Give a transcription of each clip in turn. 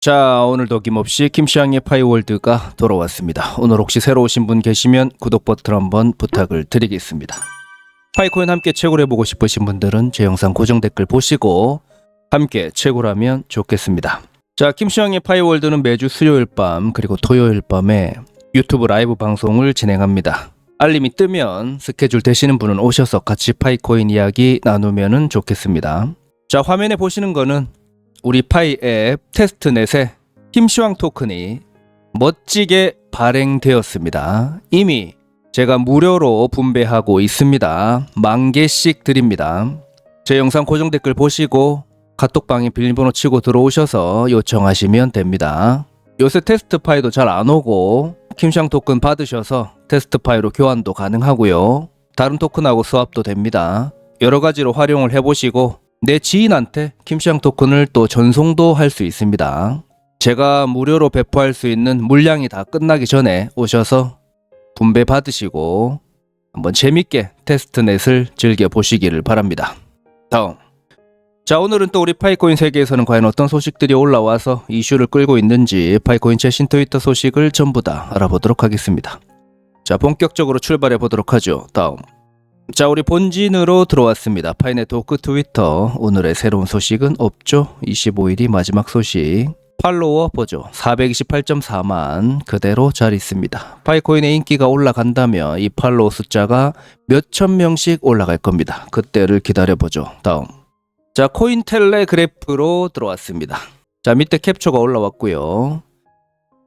자, 오늘도 김없이 김시향의 파이월드가 돌아왔습니다. 오늘 혹시 새로 오신 분 계시면 구독 버튼 한번 부탁을 드리겠습니다. 파이코인 함께 최고로 해보고 싶으신 분들은 제 영상 고정 댓글 보시고 함께 최고라면 좋겠습니다. 자, 김시향의 파이월드는 매주 수요일 밤 그리고 토요일 밤에 유튜브 라이브 방송을 진행합니다. 알림이 뜨면 스케줄 되시는 분은 오셔서 같이 파이코인 이야기 나누면 좋겠습니다. 자, 화면에 보시는 거는 우리 파이 앱 테스트넷에 힘시황 토큰이 멋지게 발행되었습니다. 이미 제가 무료로 분배하고 있습니다. 만 개씩 드립니다. 제 영상 고정 댓글 보시고 카톡방에 비밀번호 치고 들어오셔서 요청하시면 됩니다. 요새 테스트 파이도 잘 안 오고 힘시황 토큰 받으셔서 테스트 파이로 교환도 가능하고요. 다른 토큰하고 스왑도 됩니다. 여러 가지로 활용을 해보시고 내 지인한테 김시향 토큰을 또 전송도 할 수 있습니다. 제가 무료로 배포할 수 있는 물량이 다 끝나기 전에 오셔서 분배 받으시고 한번 재밌게 테스트넷을 즐겨 보시기를 바랍니다. 다음. 자, 오늘은 또 우리 파이코인 세계에서는 과연 어떤 소식들이 올라와서 이슈를 끌고 있는지 파이코인 최신 트위터 소식을 전부 다 알아보도록 하겠습니다. 자, 본격적으로 출발해 보도록 하죠. 다음. 자, 우리 본진으로 들어왔습니다. 파이네트워크 트위터. 오늘의 새로운 소식은 없죠. 25일이 마지막 소식. 팔로워 보죠. 428.4만 그대로 잘 있습니다. 파이코인의 인기가 올라간다면 이 팔로워 숫자가 몇천 명씩 올라갈 겁니다. 그때를 기다려보죠. 다음. 자, 코인텔레 그래프로 들어왔습니다. 자, 밑에 캡처가 올라왔고요.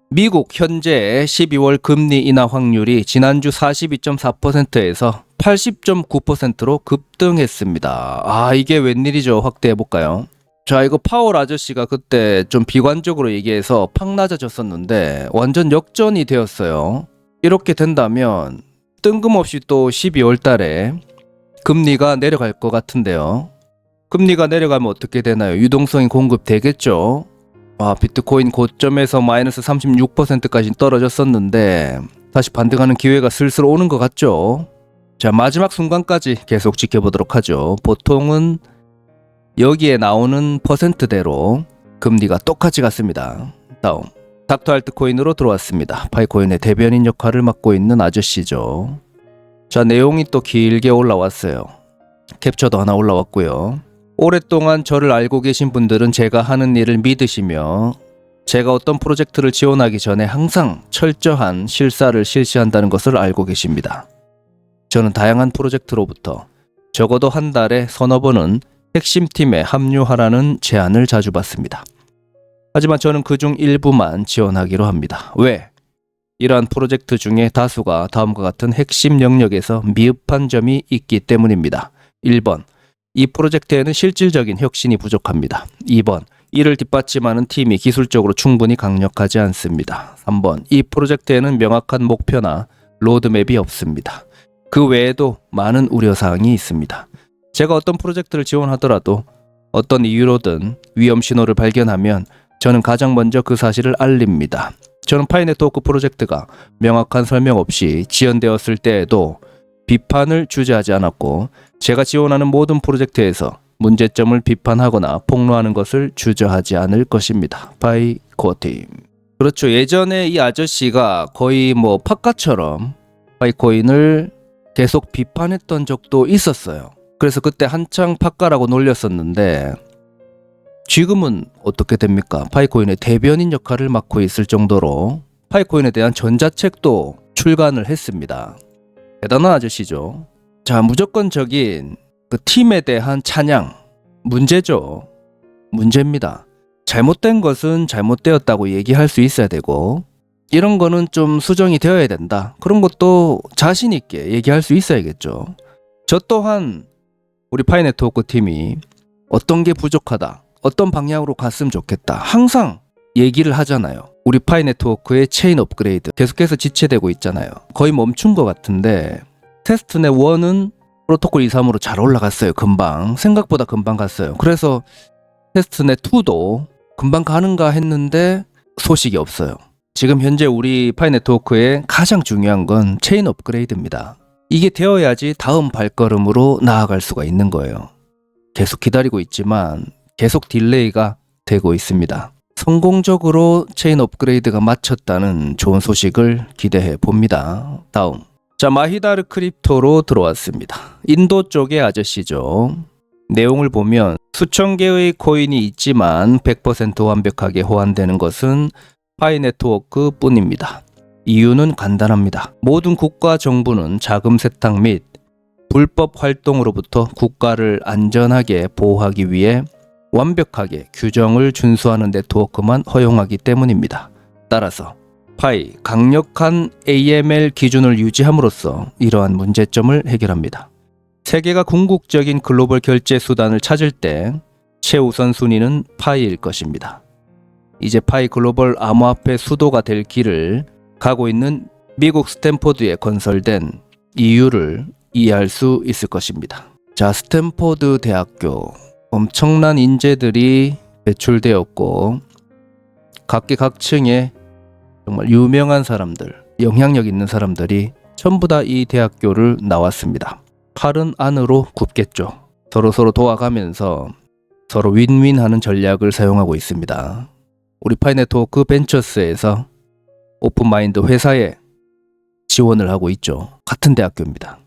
미국 현재 12월 금리 인하 확률이 지난주 42.4%에서 80.9%로 급등했습니다. 아, 이게 웬일이죠? 확대해 볼까요? 자, 이거 파월 아저씨가 그때 좀 비관적으로 얘기해서 팍 낮아졌었는데 완전 역전이 되었어요. 이렇게 된다면 뜬금없이 또 12월 달에 금리가 내려갈 것 같은데요. 금리가 내려가면 어떻게 되나요? 유동성이 공급되겠죠? 아, 비트코인 고점에서 마이너스 36%까지 떨어졌었는데 다시 반등하는 기회가 슬슬 오는 것 같죠? 자, 마지막 순간까지 계속 지켜보도록 하죠. 보통은 여기에 나오는 퍼센트대로 금리가 똑같이 갔습니다. 다음. 닥터 알트코인으로 들어왔습니다. 파이코인의 대변인 역할을 맡고 있는 아저씨죠. 자, 내용이 또 길게 올라왔어요. 캡처도 하나 올라왔고요. 오랫동안 저를 알고 계신 분들은 제가 하는 일을 믿으시며 제가 어떤 프로젝트를 지원하기 전에 항상 철저한 실사를 실시한다는 것을 알고 계십니다. 저는 다양한 프로젝트로부터 적어도 한 달에 서너 번은 핵심 팀에 합류하라는 제안을 자주 받습니다. 하지만 저는 그중 일부만 지원하기로 합니다. 왜? 이러한 프로젝트 중에 다수가 다음과 같은 핵심 영역에서 미흡한 점이 있기 때문입니다. 1번. 이 프로젝트에는 실질적인 혁신이 부족합니다. 2번. 이를 뒷받침하는 팀이 기술적으로 충분히 강력하지 않습니다. 3번. 이 프로젝트에는 명확한 목표나 로드맵이 없습니다. 그 외에도 많은 우려사항이 있습니다. 제가 어떤 프로젝트를 지원하더라도 어떤 이유로든 위험 신호를 발견하면 저는 가장 먼저 그 사실을 알립니다. 저는 파이네트워크 프로젝트가 명확한 설명 없이 지연되었을 때에도 비판을 주저하지 않았고 제가 지원하는 모든 프로젝트에서 문제점을 비판하거나 폭로하는 것을 주저하지 않을 것입니다. 파이코팀. 그렇죠. 예전에 이 아저씨가 거의 뭐 팟카처럼 파이코인을 계속 비판했던 적도 있었어요. 그래서 그때 한창 팟카라고 놀렸었는데 지금은 어떻게 됩니까? 파이코인의 대변인 역할을 맡고 있을 정도로 파이코인에 대한 전자책도 출간을 했습니다. 대단한 아저씨죠. 자, 무조건적인 그 팀에 대한 찬양. 문제죠. 문제입니다. 잘못된 것은 잘못되었다고 얘기할 수 있어야 되고, 이런 거는 좀 수정이 되어야 된다. 그런 것도 자신있게 얘기할 수 있어야겠죠. 저 또한 우리 파이네트워크 팀이 어떤 게 부족하다. 어떤 방향으로 갔으면 좋겠다. 항상 얘기를 하잖아요. 우리 파이 네트워크의 체인 업그레이드 계속해서 지체되고 있잖아요. 거의 멈춘 것 같은데 테스트넷 1은 프로토콜 2, 3으로 잘 올라갔어요. 금방 생각보다 금방 갔어요. 그래서 테스트넷 2도 금방 가는가 했는데 소식이 없어요. 지금 현재 우리 파이 네트워크의 가장 중요한 건 체인 업그레이드입니다. 이게 되어야지 다음 발걸음으로 나아갈 수가 있는 거예요. 계속 기다리고 있지만 계속 딜레이가 되고 있습니다. 성공적으로 체인 업그레이드가 마쳤다는 좋은 소식을 기대해 봅니다. 다음. 자, 마히다르 크립토로 들어왔습니다. 인도 쪽의 아저씨죠. 내용을 보면 수천 개의 코인이 있지만 100% 완벽하게 호환되는 것은 파이 네트워크 뿐입니다. 이유는 간단합니다. 모든 국가 정부는 자금 세탁 및 불법 활동으로부터 국가를 안전하게 보호하기 위해 완벽하게 규정을 준수하는 네트워크만 허용하기 때문입니다. 따라서 파이 강력한 AML 기준을 유지함으로써 이러한 문제점을 해결합니다. 세계가 궁극적인 글로벌 결제 수단을 찾을 때 최우선 순위는 파이일 것입니다. 이제 파이 글로벌 암호화폐 수도가 될 길을 가고 있는 미국 스탠포드에 건설된 이유를 이해할 수 있을 것입니다. 자, 스탠포드 대학교 엄청난 인재들이 배출되었고 각계각층의 정말 유명한 사람들, 영향력 있는 사람들이 전부 다 이 대학교를 나왔습니다. 팔은 안으로 굽겠죠. 서로 서로 도와가면서 서로 윈윈하는 전략을 사용하고 있습니다. 우리 파이네트워크 벤처스에서 오픈마인드 회사에 지원을 하고 있죠. 같은 대학교입니다.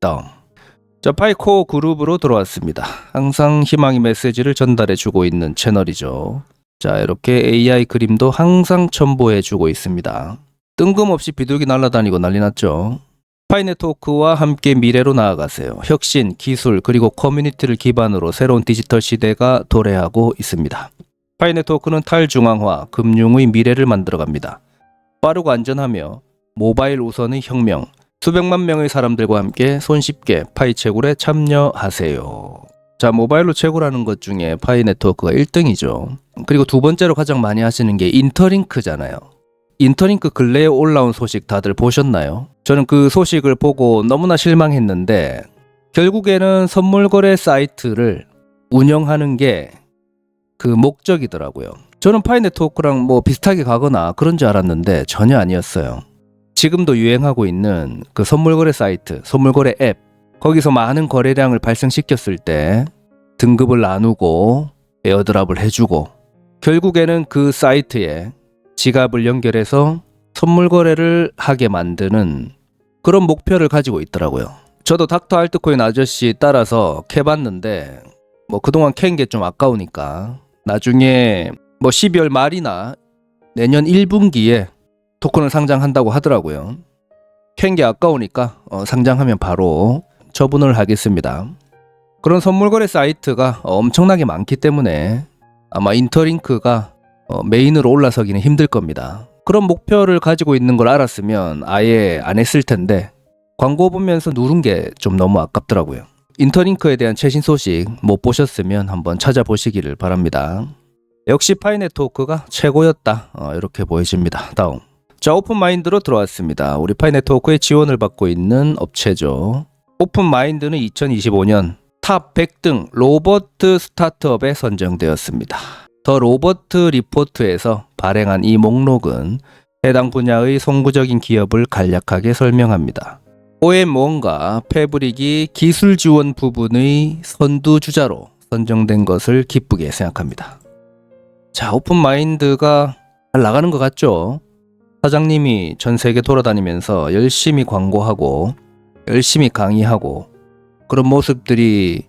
다음. 자, 파이코 그룹으로 들어왔습니다. 항상 희망의 메시지를 전달해 주고 있는 채널이죠. 자, 이렇게 AI 그림도 항상 첨부해 주고 있습니다. 뜬금없이 비둘기 날아다니고 난리 났죠. 파이 네트워크와 함께 미래로 나아가세요. 혁신, 기술, 그리고 커뮤니티를 기반으로 새로운 디지털 시대가 도래하고 있습니다. 파이 네트워크는 탈중앙화, 금융의 미래를 만들어갑니다. 빠르고 안전하며 모바일 우선의 혁명, 수백만 명의 사람들과 함께 손쉽게 파이 채굴에 참여하세요. 자, 모바일로 채굴하는 것 중에 파이 네트워크가 1등이죠. 그리고 두 번째로 가장 많이 하시는 게 인터링크잖아요. 인터링크 근래에 올라온 소식 다들 보셨나요? 저는 그 소식을 보고 너무나 실망했는데 결국에는 선물 거래 사이트를 운영하는 게 그 목적이더라고요. 저는 파이 네트워크랑 뭐 비슷하게 가거나 그런 줄 알았는데 전혀 아니었어요. 지금도 유행하고 있는 그 선물 거래 사이트, 선물 거래 앱 거기서 많은 거래량을 발생시켰을 때 등급을 나누고 에어드랍을 해주고 결국에는 그 사이트에 지갑을 연결해서 선물 거래를 하게 만드는 그런 목표를 가지고 있더라고요. 저도 닥터 알트코인 아저씨 따라서 캐봤는데 뭐 그동안 캔 게 좀 아까우니까 나중에 뭐 12월 말이나 내년 1분기에 토큰을 상장한다고 하더라고요. 캔 게 아까우니까 어, 상장하면 바로 처분을 하겠습니다. 그런 선물 거래 사이트가 엄청나게 많기 때문에 아마 인터링크가 어, 메인으로 올라서기는 힘들 겁니다. 그런 목표를 가지고 있는 걸 알았으면 아예 안 했을 텐데 광고 보면서 누른 게 좀 너무 아깝더라고요. 인터링크에 대한 최신 소식 못 보셨으면 한번 찾아보시기를 바랍니다. 역시 파이네트워크가 최고였다. 어, 이렇게 보여집니다. 다음. 자, 오픈마인드로 들어왔습니다. 우리 파이네트워크의 지원을 받고 있는 업체죠. 오픈 마인드는 2025년 탑 100등 로버트 스타트업에 선정되었습니다. 더 로버트 리포트에서 발행한 이 목록은 해당 분야의 송구적인 기업을 간략하게 설명합니다. OM1과 패브릭이 기술 지원 부분의 선두주자로 선정된 것을 기쁘게 생각합니다. 자, 오픈 마인드가 잘 나가는 것 같죠? 사장님이 전 세계 돌아다니면서 열심히 광고하고 열심히 강의하고 그런 모습들이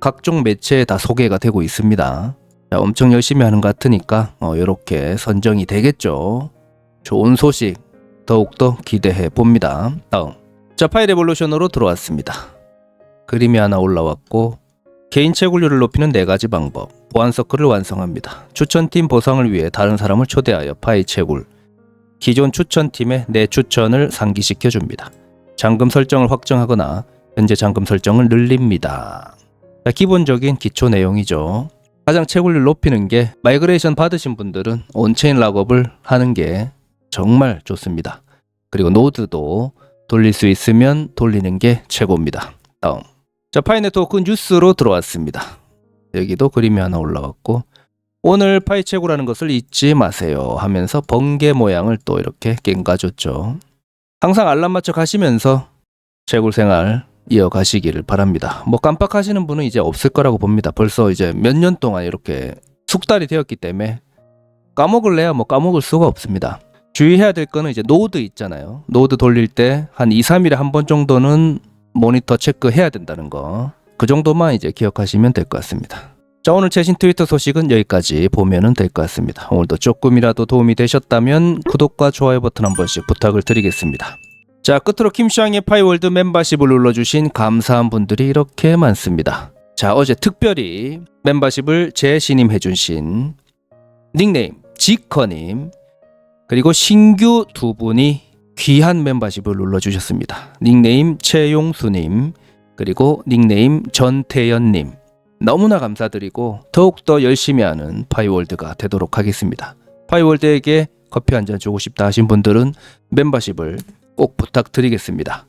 각종 매체에 다 소개가 되고 있습니다. 자, 엄청 열심히 하는 것 같으니까 어, 이렇게 선정이 되겠죠. 좋은 소식 더욱더 기대해 봅니다. 다음. 자, 파이 레볼루션으로 들어왔습니다. 그림이 하나 올라왔고 개인 채굴률을 높이는 네 가지 방법. 보안 서클을 완성합니다. 추천팀 보상을 위해 다른 사람을 초대하여 파이 채굴. 기존 추천팀의 내 추천을 상기시켜 줍니다. 잠금 설정을 확정하거나 현재 잠금 설정을 늘립니다. 자, 기본적인 기초 내용이죠. 가장 채굴률 높이는 게 마이그레이션 받으신 분들은 온체인 락업을 하는 게 정말 좋습니다. 그리고 노드도 돌릴 수 있으면 돌리는 게 최고입니다. 다음. 자, 파이네트워크 뉴스로 들어왔습니다. 여기도 그림이 하나 올라왔고 오늘 파이채구라는 것을 잊지 마세요 하면서 번개 모양을 또 이렇게 깽가줬죠. 항상 알람 맞춰 가시면서 채굴 생활 이어가시기를 바랍니다. 뭐 깜빡하시는 분은 이제 없을 거라고 봅니다. 벌써 이제 몇 년 동안 이렇게 숙달이 되었기 때문에 까먹을래야 뭐 까먹을 수가 없습니다. 주의해야 될 거는 이제 노드 있잖아요. 노드 돌릴 때 한 2, 3일에 한 번 정도는 모니터 체크해야 된다는 거. 그 정도만 이제 기억하시면 될 것 같습니다. 자, 오늘 최신 트위터 소식은 여기까지 보면은 될것 같습니다. 오늘도 조금이라도 도움이 되셨다면 구독과 좋아요 버튼 한 번씩 부탁을 드리겠습니다. 자, 끝으로 김시황의 파이월드 멤버십을 눌러주신 감사한 분들이 이렇게 많습니다. 자, 어제 특별히 멤버십을 재신임해주신 닉네임 지커님 그리고 신규 두 분이 귀한 멤버십을 눌러주셨습니다. 닉네임 최용수님 그리고 닉네임 전태연님 너무나 감사드리고 더욱더 열심히 하는 파이월드가 되도록 하겠습니다. 파이월드에게 커피 한 잔 주고 싶다 하신 분들은 멤버십을 꼭 부탁드리겠습니다.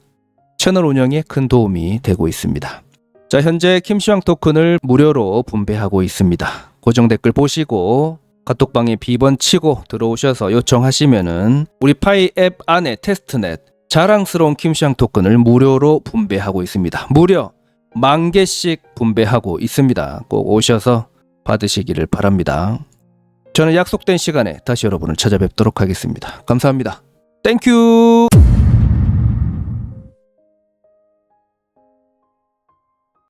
채널 운영에 큰 도움이 되고 있습니다. 자, 현재 김시황 토큰을 무료로 분배하고 있습니다. 고정 댓글 보시고 카톡방에 비번 치고 들어오셔서 요청하시면은 우리 파이 앱 안에 테스트넷 자랑스러운 김시황 토큰을 무료로 분배하고 있습니다. 무려 만 개씩 분배하고 있습니다. 꼭 오셔서 받으시기를 바랍니다. 저는 약속된 시간에 다시 여러분을 찾아뵙도록 하겠습니다. 감사합니다. 땡큐!